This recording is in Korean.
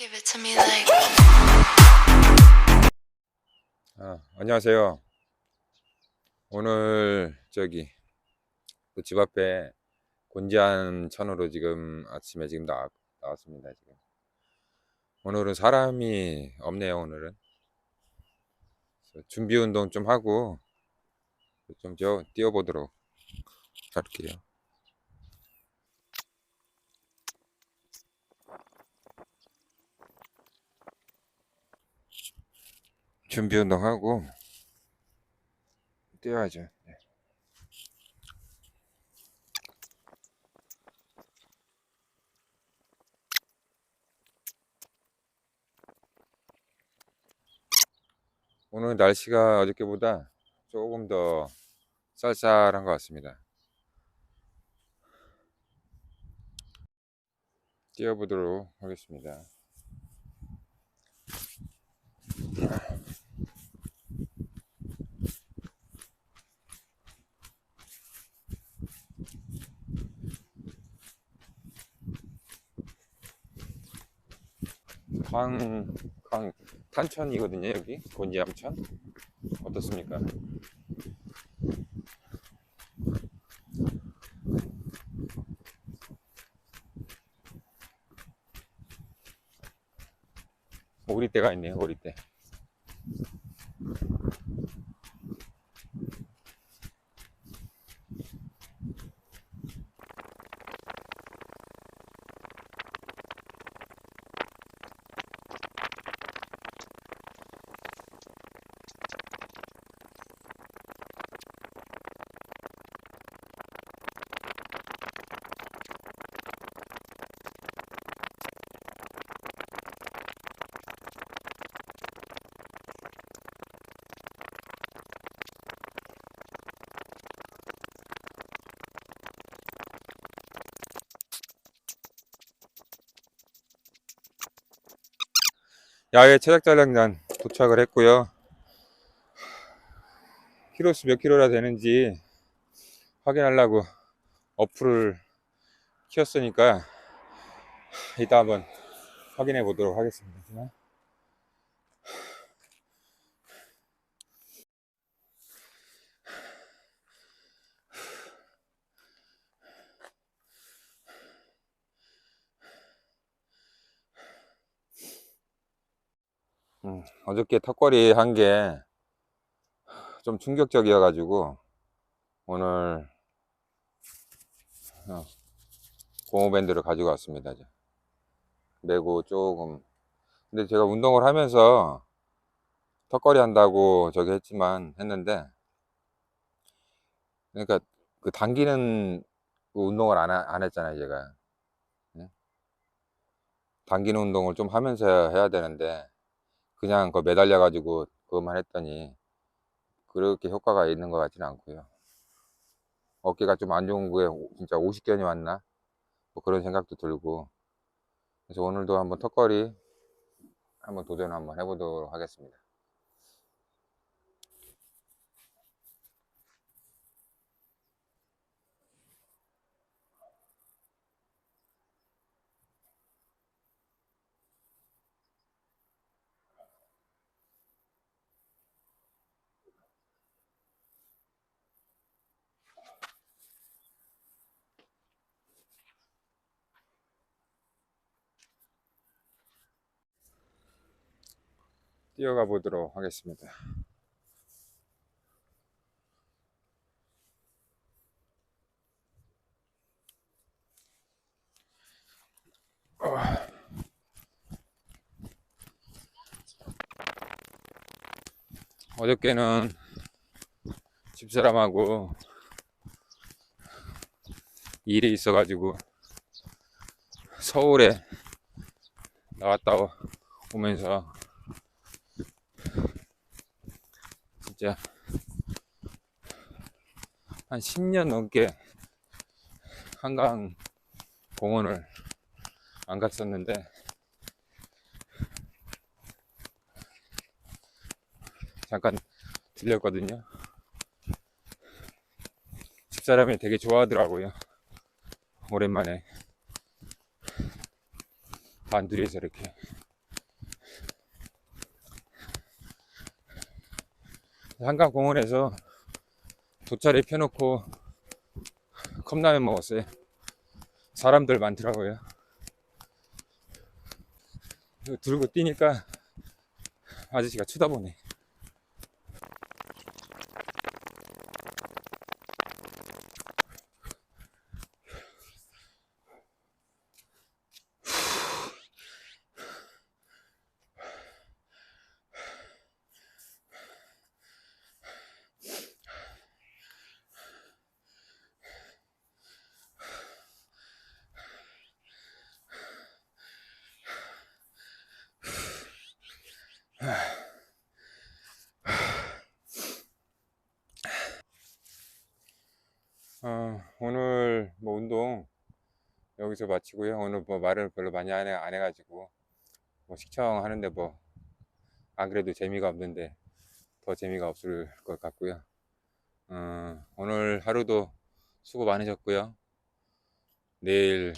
아, 안녕하세요. 오늘 저기 그 집 앞에 곤지암 천으로 지금 아침에 지금 나, 나왔습니다. 지금 오늘은 사람이 없네요. 오늘은 준비 운동 좀 하고 좀저 뛰어보도록 할게요. 준비 운동하고 뛰어야죠. 네. 오늘 날씨가 어저께보다 조금 더 쌀쌀한 것 같습니다. 뛰어보도록 하겠습니다. 강, 강, 탄천이거든요, 여기. 곤지암천. 어떻습니까? 오리떼가 있네요, 오리떼. 야외 체력자랑단 도착을 했고요. 키로수 몇 킬로나 되는지 확인하려고 어플을 키웠으니까 이따 한번 확인해 보도록 하겠습니다. 음, 어저께 턱걸이 한 게 좀 충격적이어 가지고 오늘 어, 고무밴드를 가지고 왔습니다. 메고 조금 근데 제가 운동을 하면서 턱걸이 한다고 저기 했지만 했는데 그러니까 그 당기는 그 운동을 안, 하- 안 했잖아요 제가 예? 당기는 운동을 좀 하면서 해야 되는데 그냥 그 매달려 가지고 그것만 했더니 그렇게 효과가 있는 것 같지는 않고요. 어깨가 좀 안 좋은 오- 진짜 50견이 왔나? 뭐 그런 생각도 들고 그래서 오늘도 한번 턱걸이 한번 도전 한번 해보도록 하겠습니다. 뛰어가 보도록 하겠습니다. 어저께는 집사람하고 일이 있어가지고 서울에 나갔다 오- 오면서 진짜 한 10년 넘게 한강 공원을 안 갔었는데 잠깐 들렸거든요. 집사람이 되게 좋아하더라고요. 오랜만에 단둘이서 이렇게 한강공원에서 돗자리 펴놓고 컵라면 먹었어요. 사람들 많더라고요. 들고 뛰니까 아저씨가 쳐다보네. 어, 오늘 뭐 운동 여기서 마치고요. 오늘 뭐 말을 별로 많이 안, 해, 안 해가지고 뭐 시청 하는데 뭐 안 그래도 재미가 없는데 더 재미가 없을 것 같고요. 어, 오늘 하루도 수고 많으셨고요. 내일